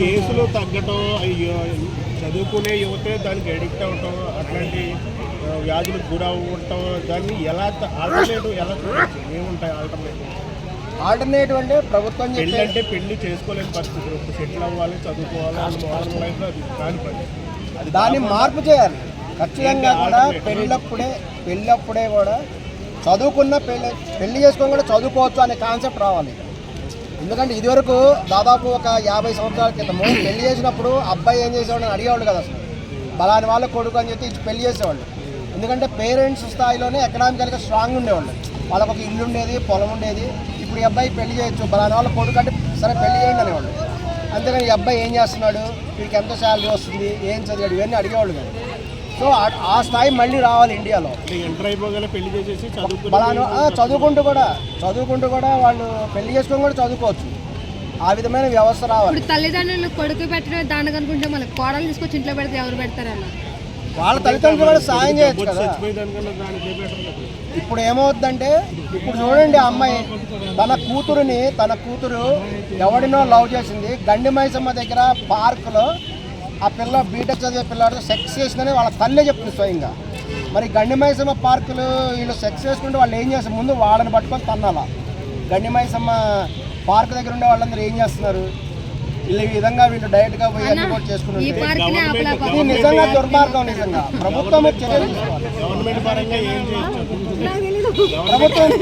కేసులు తగ్గటం అయ్యో చదువుకునే యువతే దానికి అడిక్ట్ అవటం అట్లాంటి వ్యాధులకు అవ్వటం దాన్ని ఎలా ఆల్టర్నేటివ్ ఎలా చూడొచ్చు? ఏముంటాయి ఆల్టర్నేటివ్ ఆల్టర్నేటివ్ అంటే ప్రభుత్వం పెళ్ళి అంటే పెళ్ళి చేసుకోలేని పరిస్థితులు ఇప్పుడు సెటిల్ అవ్వాలి చదువుకోవాలి లైఫ్లో అది కాని పని అది దాన్ని మార్పు చేయాలి. ఖచ్చితంగా కూడా? పెళ్ళప్పుడే పెళ్ళప్పుడే కూడా చదువుకున్న పెళ్ళి పెళ్ళి చేసుకొని కూడా చదువుకోవచ్చు అనే కాన్సెప్ట్ రావాలి. ఎందుకంటే ఇదివరకు దాదాపు ఒక యాభై సంవత్సరాల క్రితము పెళ్ళి చేసినప్పుడు అబ్బాయి ఏం చేసేవాడు అని అడిగేవాళ్ళు కదా అసలు. బలాని వాళ్ళ కొడుకు అని చెప్పి ఇచ్చి పెళ్ళి చేసేవాళ్ళు. ఎందుకంటే పేరెంట్స్ స్థాయిలోనే ఎకనామికల్గా స్ట్రాంగ్ ఉండేవాళ్ళు. వాళ్ళకు ఒక ఇల్లు ఉండేది పొలం ఉండేది. ఇప్పుడు ఈ అబ్బాయి పెళ్ళి చేయొచ్చు. బలాని వాళ్ళ కొడుకు అంటే సరే పెళ్ళి చేయండి అనేవాళ్ళు. అంతేగాని ఈ అబ్బాయి ఏం చేస్తున్నాడు? వీడికి ఎంత శాలరీ వస్తుంది? ఏం చదివాడు? ఇవన్నీ అడిగేవాళ్ళు కాదు. సో ఆ- ఆ స్థాయి మళ్ళీ రావాలి ఇండియాలో. అంటే ఎంటర్ అయిపోగల పెళ్ళి చేసేసి చదువుకుంటూ కూడా చదువుకుంటూ కూడా వాళ్ళు పెళ్ళి చేసుకొని కూడా చదువుకోవచ్చు. ఆ విధమైన వ్యవస్థ రావాలి. ఇప్పుడు తల్లిదండ్రులు కొడుకు పెట్టడం దానికి అనుకుంటే మళ్ళీ కోడలు తీసుకొచ్చి ఇంట్లో పెడితే ఎవరు పెడతారన్న వాళ్ళ తల్లిదండ్రులు కూడా సాయం చేయొచ్చు కదా. ఇప్పుడు ఏమవుతుందంటే ఇప్పుడు చూడండి ఆ అమ్మాయి తన కూతురుని తన కూతురు ఎవడినో లవ్ చేసింది. గండి మైసమ్మ దగ్గర పార్కులో ఆ పిల్ల బీటెక్ చదివే పిల్లాడితో సెక్స్ చేసిందని వాళ్ళ తల్లే చెప్తుంది స్వయంగా. మరి గండి మైసమ్మ పార్కులు వీళ్ళు సెక్స్ చేసుకుంటే వాళ్ళు ఏం చేస్తారు? ముందు వాళ్ళని పట్టుకొని తన్నాలా. గండి మైసమ్మ పార్క్ దగ్గర ఉండే వాళ్ళందరూ ఏం చేస్తున్నారు? వీళ్ళు ఈ విధంగా వీళ్ళు డైరెక్ట్గా పోయి అన్ని కూడా చేసుకున్నారు ఇది నిజంగా దుర్మార్గం నిజంగా. ప్రభుత్వం చర్యలు తీసుకోవాలి. గవర్నమెంట్ పరంగా ఏం చేయొచ్చు ప్రభుత్వం